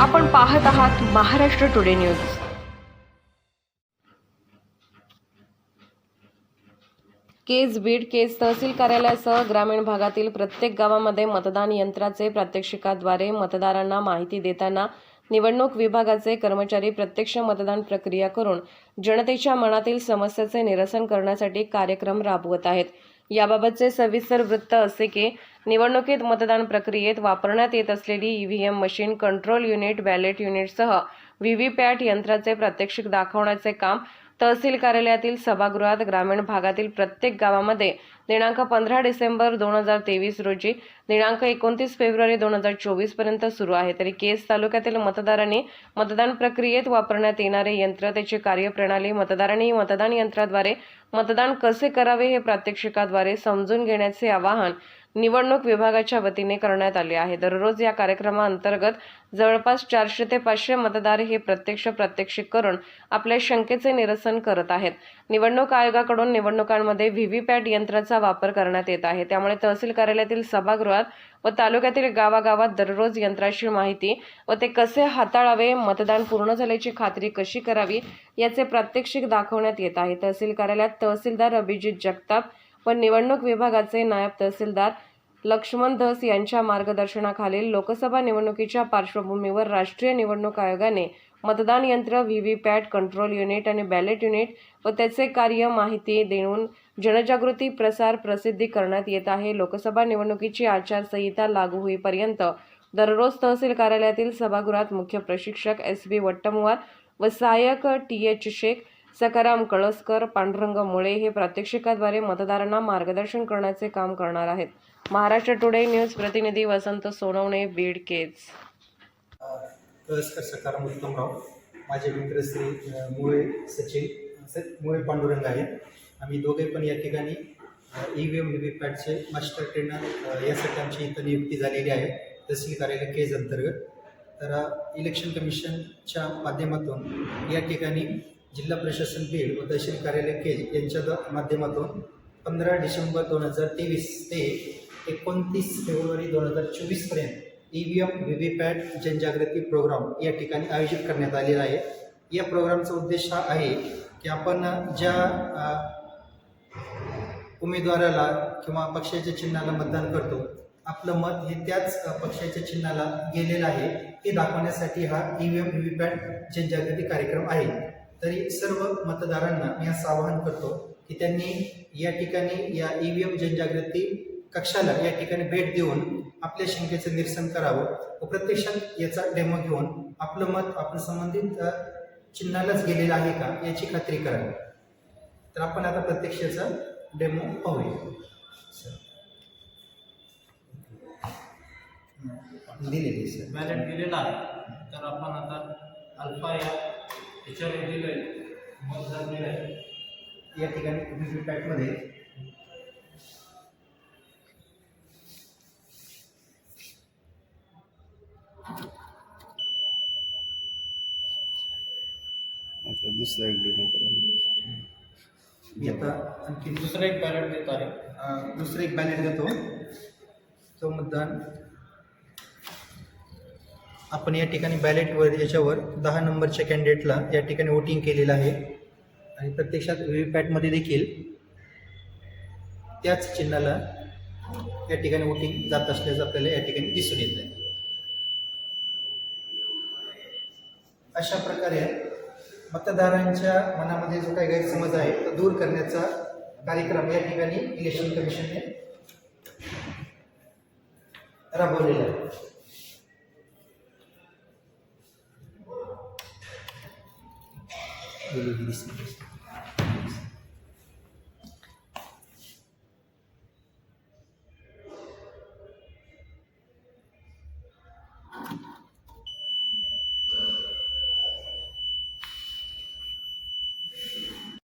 आपण पाहत आहात महाराष्ट्र टुडे न्यूज. केज बीड केज तहसील कार्यालयासह ग्रामीण भागातील प्रत्येक गावामध्ये मतदान यंत्राचे प्रात्यक्षिकाद्वारे मतदारांना माहिती देताना निवडणूक विभागाचे कर्मचारी प्रत्यक्ष मतदान प्रक्रिया करून जनतेच्या मनातील समस्याचे निरसन करण्यासाठी कार्यक्रम राबवत आहेत. याबाबतचे सविस्तर वृत्त असे की निवडणुकीत मतदान प्रक्रियेत वापरण्यात येत असलेली EVM machine control unit ballot युनिटसह VVPAT यंत्राचे प्रात्यक्षिक दाखवण्याचे काम तहसील कार्यालयातील सभागृहात ग्रामीण भागातील प्रत्येक गावामध्ये दिनांक पंधरा डिसेंबर दोन हजार तेवीस रोजी दिनांक एकोणतीस फेब्रुवारी दोन हजार चोवीसपर्यंत सुरू आहे. तरी केस तालुक्यातील मतदारांनी मतदान प्रक्रियेत वापरण्यात येणारे यंत्र त्याची कार्यप्रणाली मतदारांनी मतदान यंत्राद्वारे मतदान कसे करावे हे प्रात्यक्षिकाद्वारे समजून घेण्याचे आवाहन निवडणूक विभागाच्या वतीने करण्यात आले आहे. दररोज या कार्यक्रमाअंतर्गत जवळपास चारशे ते पाचशे मतदार हे प्रत्यक्ष प्रात्यक्षिक करून आपल्या शंकेचे निरसन करत आहेत. निवडणूक आयोगाकडून निवडणुकांमध्ये व्हीव्हीपॅट यंत्राचा वापर करण्यात येत आहे. त्यामुळे तहसील कार्यालयातील सभागृहात व तालुक्यातील गावागावात दररोज यंत्राची माहिती व ते कसे हाताळावे मतदान पूर्ण झाल्याची खात्री कशी करावी याचे प्रात्यक्षिक दाखवण्यात येत आहे. तहसील कार्यालयात तहसीलदार अभिजित जगताप व निवडणूक विभागाचे नायब तहसीलदार लक्ष्मण धस यांच्या मार्गदर्शनाखालील लोकसभा निवडणुकीच्या पार्श्वभूमीवर राष्ट्रीय निवडणूक आयोगाने मतदान यंत्र V V PAT control unit आणि बॅलेट युनिट व त्याचे कार्य माहिती देऊन जनजागृती प्रसार प्रसिद्धी करण्यात येत आहे. लोकसभा निवडणुकीची आचारसंहिता लागू होईपर्यंत दररोज तहसील कार्यालयातील सभागृहात मुख्य प्रशिक्षक एस बी वट्टमवार व सहाय्यक टी एच शेख सकाराम कळसकर पांडुरंग मुळे हे प्रात्यक्षिकाद्वारे मतदारांना मार्गदर्शन करण्याचे काम करणार आहेत. महाराष्ट्र टुडे न्यूज प्रतिनिधी वसंत सोनवणे बीड केज. कळसकर सकाराम उत्तमराव. माझे मित्र श्री मुळे सचिन मुळे पांडुरंग आहेत. आम्ही दोघे पण या ठिकाणी E V M V V पॅटचे master trainer यासाठी आमची इथं नियुक्ती झालेली आहे. तहसील कार्यालय केज अंतर्गत. तर इलेक्शन कमिशनच्या माध्यमातून या ठिकाणी जिल्हा प्रशासन बीड व तहसील कार्यालय केज यांच्या माध्यमातून पंधरा डिसेंबर दोन हजार तेवीस ते एकोणतीस फेब्रुवारी दोन हजार चोवीसपर्यंत E V M V V PAT जनजागृती प्रोग्राम या ठिकाणी आयोजित करण्यात आलेला आहे. या प्रोग्रामचा उद्देश हा आहे की आपण ज्या उमेदवाराला किंवा पक्षाच्या चिन्हाला मतदान करतो आपलं मत हे त्याच पक्षाच्या चिन्हाला गेलेलं आहे हे दाखवण्यासाठी हा E V M V V PAT जनजागृती कार्यक्रम आहे. तरी सर्व मतदारांना मी असं आवाहन करतो की त्यांनी या ठिकाणी या ई व्ही एम जनजागृती कक्षाला या ठिकाणी भेट देऊन आपल्या शंकेचं निरसन करावं व प्रत्यक्षात याचा डेमो घेऊन आपलं मत आपण संबंधित चिन्हालाच गेलेलं आहे का याची खात्री करावी. तर आपण आता प्रत्यक्षाचा डेमो पाहूया. सर. दिलेली सर. बॅलेट दिलेला आहे. तर आपण आता अल्फा या याच्यावर दिलं आहे मत झालेलं आहे या ठिकाणी व्ही व्ही आता दुसरा एक डेमो करा मी आता आणखी दुसरं एक बॅलेट देत आहे. अं, एक बॅलेट देतो तो मतदान आपण या ठिकाणी बॅलेटवर याच्यावर दहा नंबरच्या कॅन्डिडेटला या ठिकाणी वोटिंग केलेलं आहे. आणि प्रत्यक्षात व्ही पॅटमध्ये देखील त्याच चिन्हाला या ठिकाणी वोटिंग जात असल्याचं आपल्याला या ठिकाणी दिसून येत आहे अशा प्रकारे मतदारांच्या मनामध्ये जो काही गैरसमज आहे तो दूर करण्याचा कार्यक्रम या ठिकाणी इलेक्शन कमिशनने राबवलेला आहे. दिलेली दिसते.